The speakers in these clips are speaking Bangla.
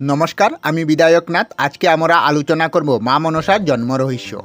নমস্কার, আমি বিদায়কনাথ আজকে আমরা আলোচনা করব মা মনসার জন্ম রহস্য।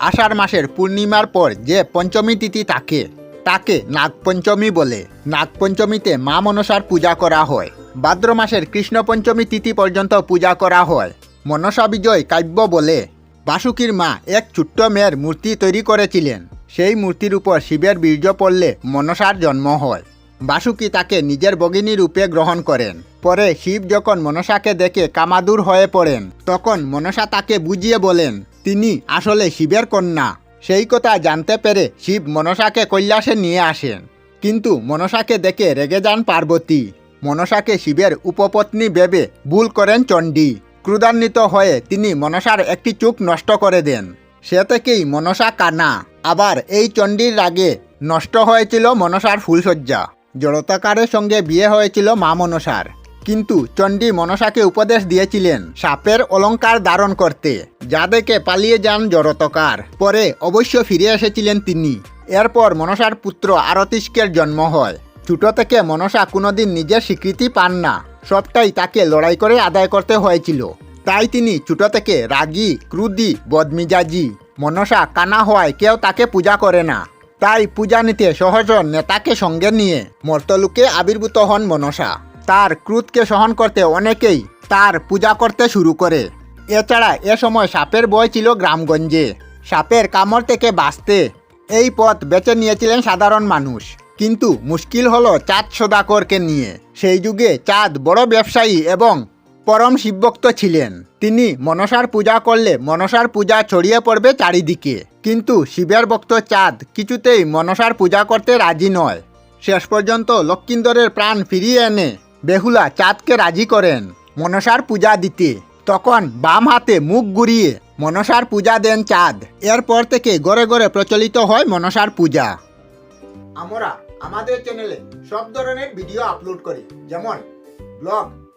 আষাঢ় মাসের পূর্ণিমার পর যে পঞ্চমী তিথি থাকে তাকে নাগপঞ্চমী বলে। নাগপঞ্চমীতে মা মনসার পূজা করা হয়। ভাদ্র মাসের কৃষ্ণ পঞ্চমী তিথি পর্যন্ত পূজা করা হয়। মনসা বিজয় কাব্য বলে, বাসুকীর মা এক ছোট্ট মেয়ের মূর্তি তৈরি করেছিলেন। সেই মূর্তির উপর শিবের বীর্য পড়লে মনসার জন্ম হয়। বাসুকি তাকে নিজের ভগিনী রূপে গ্রহণ করেন। পরে শিব যখন মনসাকে দেখে কামাদুর হয়ে পড়েন, তখন মনসা তাকে বুঝিয়ে বলেন, তিনি আসলে শিবের কন্যা। সেই কথা জানতে পেরে শিব মনসাকে কৈলাসে নিয়ে আসেন। কিন্তু মনসাকে দেখে রেগে যান পার্বতী। মনসাকে শিবের উপপত্নী ভেবে ভুল করেন চণ্ডী। ক্রুদান্বিত হয়ে তিনি মনসার একটি চোখ নষ্ট করে দেন। সে থেকেই মনসা কানা। আবার এই চণ্ডীর রাগে নষ্ট হয়েছিল মনসার ফুলসজ্জা জড়তাকারের সঙ্গে বিয়ে হয়েছিল মা মনসার। কিন্তু চণ্ডী মনসাকে উপদেশ দিয়েছিলেন সাপের অলংকার ধারণ করতে, যা দেখে পালিয়ে যান জড়তকার। পরে অবশ্য ফিরে এসেছিলেন তিনি। এরপর মনসার পুত্র আরতিষ্কের জন্ম হয়। ছোট থেকে মনসা কোনোদিন নিজের স্বীকৃতি পান না। সবটাই তাকে লড়াই করে আদায় করতে হয়েছিল। তাই তিনি ছোট থেকে রাগী, ক্রুদি, বদমিজাজি। মনসা কানা হওয়ায় কেউ তাকে পূজা করে না। তাই পূজা নিতে সহজ নেতাকে সঙ্গে নিয়ে মর্তলোকে আবির্ভূত হন মনসা। তার ক্রোধকে সহন করতে অনেকেই তার পূজা করতে শুরু করে। এছাড়া এ সময় সাপের বয় ছিল গ্রামগঞ্জে। সাপের কামড় থেকে বাঁচতে এই পথ বেছে নিয়েছিলেন সাধারণ মানুষ। কিন্তু মুশকিল হলো চাঁদ সদাকরকে নিয়ে। সেই যুগে চাঁদ বড় ব্যবসায়ী এবং পরম শিবভক্ত ছিলেন। তিনি মনসার পূজা করলে মনসার পূজা ছড়িয়ে পড়বে চারিদিকে। কিন্তু শিবের ভক্ত চাঁদ কিছুতেই মনসার পূজা করতে রাজি নয়। শেষ পর্যন্ত লক্ষিন্দরের প্রাণ ফিরিয়ে এনে বেহুলা চাঁদকে রাজি করেন মনসার পূজা দিতে। তখন বাম হাতে মুখ ঘুরিয়ে মনসার পূজা দেন চাঁদ। এরপর থেকে গড়ে গড়ে প্রচলিত হয় মনসার পূজা। আমরা আমাদের চ্যানেলে সব ধরনের ভিডিও আপলোড করি। যেমন ব্লগ